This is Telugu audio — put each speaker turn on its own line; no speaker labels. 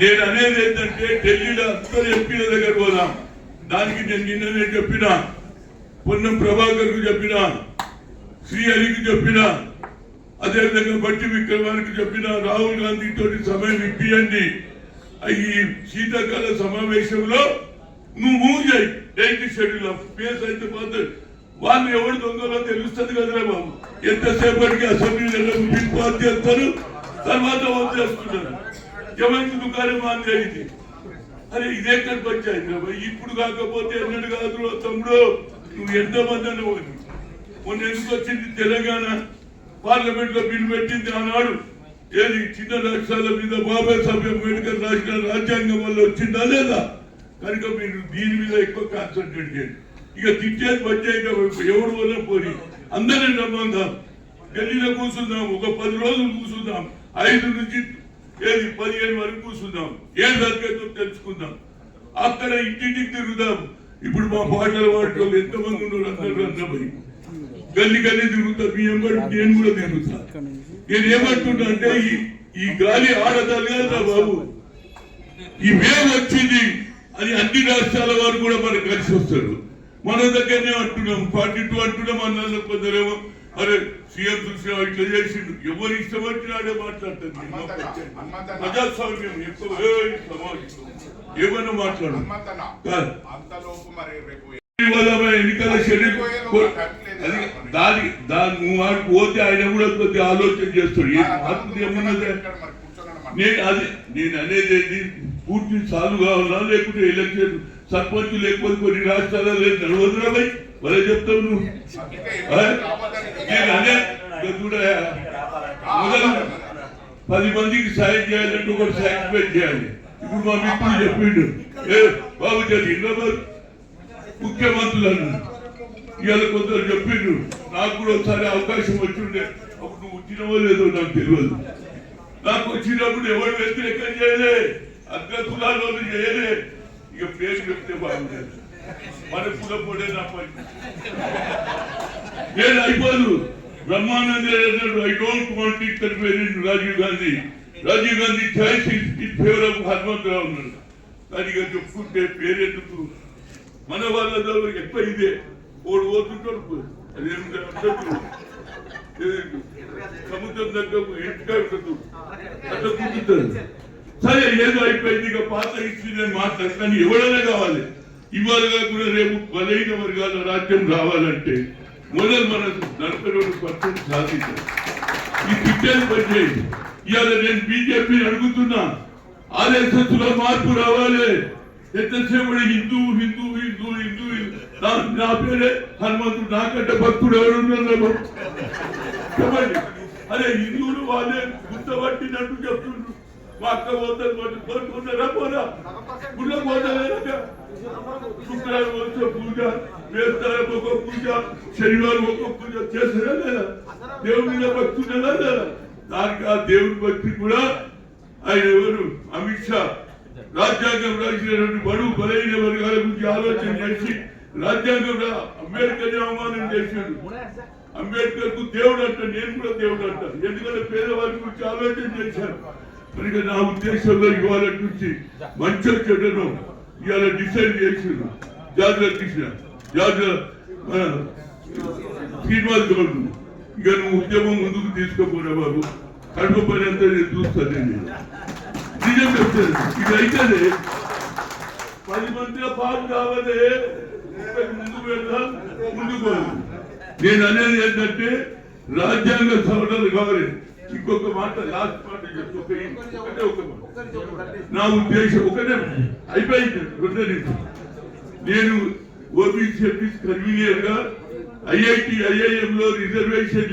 నేను అనేది ఏంటంటే ఢిల్లీలో అందరు ఎంపీల దగ్గర పోదాం. దానికి నేను నిన్ననే చెప్పిన. పొన్నం ప్రభాకర్కు చెప్పిన శ్రీహరికి చెప్పిన. అదేవిధంగా బట్టి విక్రమానికి చెప్పిన. రాహుల్ గాంధీ తోటి సమయం ఇప్పియండి. ఈ శీతాకాల సమావేశంలో నువ్వు మూవ్ చేయి. షెడ్యూల్ ఆఫ్ పేస్ అయితే పోతుంది వాళ్ళు ఎవరు దొంగలో తెలుస్తుంది కదరా బాబు. ఎంతసేపటికి అసెంబ్లీ పిలుపు చేస్తారు తర్వాత ఓట్ ఎవరికి దుకాణం మాన్ జరిగింది అరే ఇదే ఎక్కడ పంచాయతీ ఇప్పుడు కాకపోతే ఎన్నడు కాదు తమ్ముడు. నువ్వు ఎంతమంది అనుకోని మొన్న ఎందుకు వచ్చింది తెలంగాణ? పార్లమెంట్లో బిల్లు పెట్టింది ఆనాడు. ఏది చిన్న రాష్ట్రాల మీద బాబాసాహెబ్ అంబేద్కర్ రాష్ట్ర రాజ్యాంగం వల్ల వచ్చిందా లేదా? కనుక మీరు దీని మీద ఎక్కువ కాన్సన్ట్రేట్ చేయండి. ఇక తిట్టేది పంచాయతీ ఎవడు వల్ల పోని? అందరం రమ్మందాం ఢిల్లీలో కూర్చుందాం. ఒక పది రోజులు కూర్చుందాం. ఐదు నుంచి ఏది పదిహేను వరకు కూర్చుందాం? ఏం జరిగేదో తెలుసుకుందాం? అక్కడ ఇంటింటికి తిరుగుదాం. ఇప్పుడు మా పాటలు వాడుకోవాలి ఎంతమంది ఉన్నారు అందరూ అందపోయి గల్లి గల్లి తిరుగుతా మీ ఎంబడి నేను కూడా తిరుగుతా. నేను ఏమంటున్నా అంటే ఈ ఈ గాలి ఆడదలగా బాబు. ఈ వేవ్ వచ్చింది అని అన్ని రాష్ట్రాల వారు కూడా మనకు కలిసి వస్తారు. మన దగ్గరనే అంటున్నాం. ఫార్టీ టూ అంటున్నాం. అన్న కొందరేమో అరే సీఎం చూసినా ఇట్లా చేసిండు. ఎవరు ఇష్టం వచ్చినాడే మాట్లాడుతుంది ప్రజాస్వామ్యం ఎక్కువ. మాట్లాడు. ఎన్నికల షెడ్యూల్ దాని దాని నువ్వు పోతే ఆయన కూడా కొద్దిగా ఆలోచన చేస్తాడు. ఏమన్నదే. నేను అది నేను అనేది ఏంటి పూర్తి సాల్వ్ కావాలా? లేకుంటే ఎలక్షన్ సర్పంచ్ లేకపోతే కొన్ని రాష్ట్రాల్లో లేదు. నడవదురా భయ్ చెప్తావు నువ్వు.
అందుకే
చూడయా, మొదలు పది మందికి సాయం చేయాలంటే ఒకటి సాక్రిఫైస్ చేయాలి. ఇప్పుడు మా మిత్రుడు చెప్పిండు. ఏ బాబు జరిగిందా ముఖ్యమంత్రులను ఇవాళ కొందరు చెప్పిండు నాకు కూడా ఒకసారి అవకాశం వచ్చిండే. అప్పుడు నువ్వు వచ్చినవో లేదో నాకు తెలియదు. నాకు వచ్చినప్పుడు ఎవరు వ్యతిరేకం చేయలే. అగ్రకులాల్లో చేయలే. ఇక పేరు చెప్తే బాగుండేది. మరి కుల పొడే నా పని నేను అయిపోదు. Brahmananda I don't want it conferring Rajiv Gandhi. Rajiv Gandhi choice in favour of Hanumantharao ఉన్నాడు. కానీ ఇక చెప్పుకుంటే పేరెందుకు మన వాళ్ళ ఎక్కువ ఇదే. ఓడి పోతుంటారు అదేం అంటారు? సముద్రం దగ్గర ఇంటికా ఉండదు. అట్లా కుదురుతుంది సరే ఏదో అయిపోయింది ఇక పాత హిస్టరీ నేను మాట్లాడు కానీ ఎవరైనా కావాలి. ఇవాళ కాకుండా రేపు బలైన వర్గాల రాజ్యం రావాలంటే మొదలు మన నలభై రెండు పర్సెంట్ ఈ పిక్చర్ పనిచేయండి. ఇవాళ నేను బీజేపీ అడుగుతున్నా ఆర్ఎస్ఎస్లో మార్పు రావాలి. ఎంతసేపు హిందూ హిందూ హిందూ హిందూ నా- నా పేరే హనుమంతుడు నాకంటే భక్తుడు ఎవరున్నారు చెప్పండి. అరే హిందువులు వాళ్ళే గుర్తపట్టినట్టు చెప్తున్నారు మా అక్క పోతుంది మరి కోరుకున్నారా పోరా గుళ్ళ పోతలేదా శుక్రవారం వచ్చే పూజ వేస్తారం ఒక పూజ శనివారం ఒక పూజ చేస్తారా లేదా? దేవుడి మీద భక్తి ఉన్నదా లేదా? దానికి ఆ దేవుడి భక్తి కూడా ఆయన ఎవరు? అమిత్ షా. రాజ్యాంగం రాసినటువంటి బడుగు బలైన వర్గాల గురించి ఆలోచన చేసి రాజ్యాంగం అంబేద్కర్ అవమానం చేశాడు. అంబేద్కర్కు దేవుడు అంట నేను కూడా దేవుడు అంట. ఎందుకంటే పేదవారి గురించి ఆలోచన చేశాను కనుక నా ఉద్దేశంలో ఇవాళ నుంచి మంచి చెడ్డను ఇవాళ డిసైడ్ చేసిండు జాగ్రత్త కృష్ణ జాగ్రత్త శ్రీనివాస్ గౌడ్ ఇక నువ్వు ఉద్యమం ముందుకు తీసుకుపోరా బాబు. కడుపు పని అంతా నేను చూస్తాను నేను. నిజం చెప్తాను ఇది అయితే పది మందిలో పాలు కావాలి. ముందుకు వెళ్దాం ముందుకు. నేను అనేది ఏంటంటే రాజ్యాంగ సవరణలు కావాలి. ఇంకొక మాట లాస్ట్ మాట ఒకటే ఒక నా ఉద్దేశం ఒకటే అయిపోయింది. రెండే. నేను ఓబీసీ కన్వీనియర్గా ఐఐటి ఐఐఎం లో రిజర్వేషన్